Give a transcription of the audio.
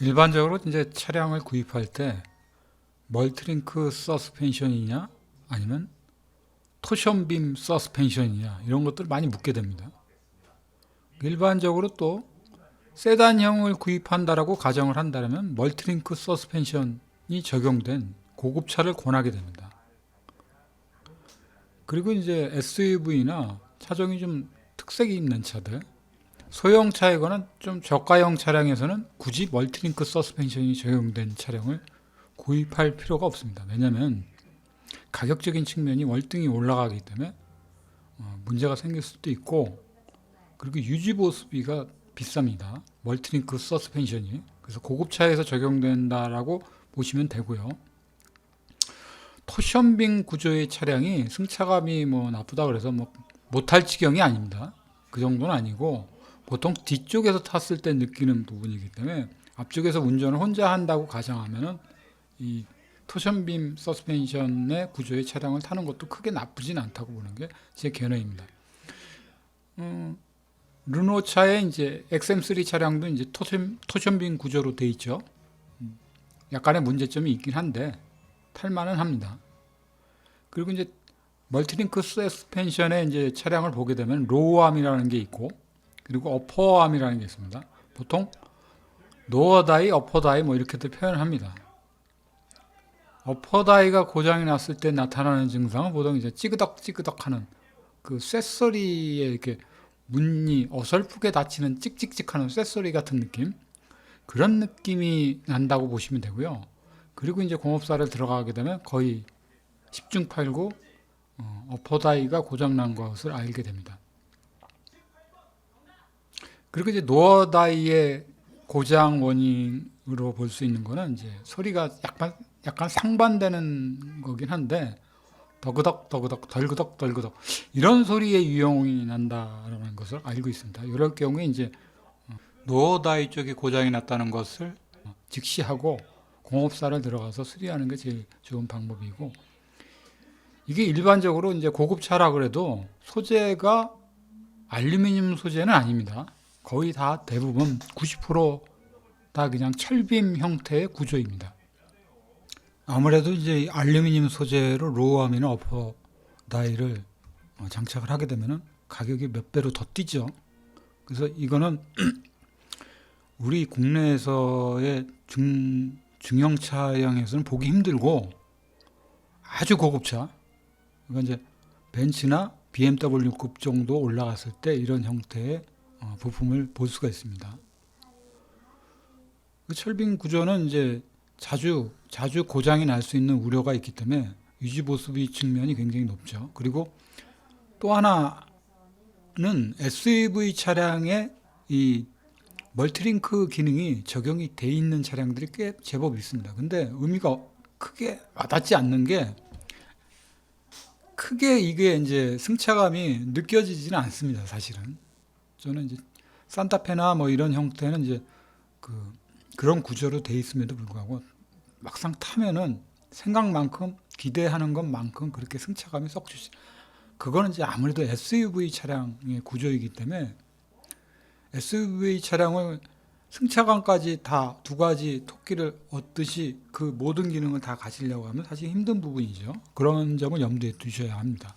일반적으로 이제 차량을 구입할 때 멀티링크 서스펜션이냐 아니면 토션빔 서스펜션이냐 이런 것들 많이 묻게 됩니다. 일반적으로 또 세단형을 구입한다라고 가정을 한다면 멀티링크 서스펜션이 적용된 고급차를 권하게 됩니다. 그리고 이제 SUV나 차종이 좀 특색이 있는 차들 소형 차이거나 좀 저가형 차량에서는 굳이 멀티링크 서스펜션이 적용된 차량을 구입할 필요가 없습니다. 왜냐하면 가격적인 측면이 월등히 올라가기 때문에 어, 문제가 생길 수도 있고 그리고 유지 보수비가 비쌉니다. 멀티링크 서스펜션이 그래서 고급차에서 적용된다라고 보시면 되고요. 토션빙 구조의 차량이 승차감이 뭐 나쁘다 그래서 뭐 못할 지경이 아닙니다. 그 정도는 아니고 보통 뒤쪽에서 탔을 때 느끼는 부분이기 때문에 앞쪽에서 운전을 혼자 한다고 가정하면은 이 토션빔 서스펜션의 구조의 차량을 타는 것도 크게 나쁘진 않다고 보는 게 제 견해입니다. 음, 르노 차의 이제 XM3 차량도 이제 토션, 토션빔 구조로 돼 있죠. 음, 약간의 문제점이 있긴 한데 탈만은 합니다. 그리고 이제 멀티링크 서스펜션의 이제 차량을 보게 되면 로우암이라는 게 있고 그리고 어퍼암이라는 게 있습니다. 보통 노어다이, 어퍼다이 뭐 이렇게들 표현을 합니다. 어퍼다이가 고장이 났을 때 나타나는 증상은 보통 이제 찌그덕찌그덕 하는 그 쇳소리에 이렇게 문이 어설프게 닫히는 찍찍찍 하는 쇳소리 같은 느낌 그런 느낌이 난다고 보시면 되고요. 그리고 이제 공업사를 들어가게 되면 거의 10중 8구 어, 어퍼다이가 고장난 것을 알게 됩니다. 그리고 이제 노어다이의 고장 원인으로 볼 수 있는 거는 이제 소리가 약간 약간 상반되는 거긴 한데 더그덕 더그덕 덜그덕 덜그덕 이런 소리의 유형이 난다라는 것을 알고 있습니다. 이럴 경우에 이제 어, 노어다이 쪽에 고장이 났다는 것을 어, 직시하고 공업사를 들어가서 수리하는 게 제일 좋은 방법이고 이게 일반적으로 이제 고급차라 그래도 소재가 알루미늄 소재는 아닙니다. 거의 다 대부분 90%다 그냥 철빔 형태의 구조입니다. 아무래도 이제 알루미늄 소재로 로우암이나 어퍼 다이를 어, 장착을 하게 되면은 가격이 몇 배로 더 뛰죠. 그래서 이거는 우리 국내에서의 중 중형 차량에서는 보기 힘들고 아주 고급차 그러니까 이제 벤츠나 BMW급 정도 올라갔을 때 이런 형태의 어, 부품을 볼 수가 있습니다. 그 철빙 구조는 이제 자주 자주 고장이 날 수 있는 우려가 있기 때문에 유지 보수비 측면이 굉장히 높죠. 그리고 또 하나는 SUV 차량에 이 멀티링크 기능이 적용이 돼 있는 차량들이 꽤 제법 있습니다. 근데 의미가 크게 와닿지 않는 게 크게 이게 이제 승차감이 느껴지지는 않습니다. 사실은 저는 이제 산타페나 뭐 이런 형태는 이제 그 그런 구조로 돼 있음에도 불구하고 막상 타면은 생각만큼 기대하는 것만큼 그렇게 승차감이 썩 주지. 그거는 이제 아무래도 SUV 차량의 구조이기 때문에 SUV 차량을 승차감까지 다 두 가지 토끼를 얻듯이 그 모든 기능을 다 가지려고 하면 사실 힘든 부분이죠. 그런 점을 염두에 두셔야 합니다.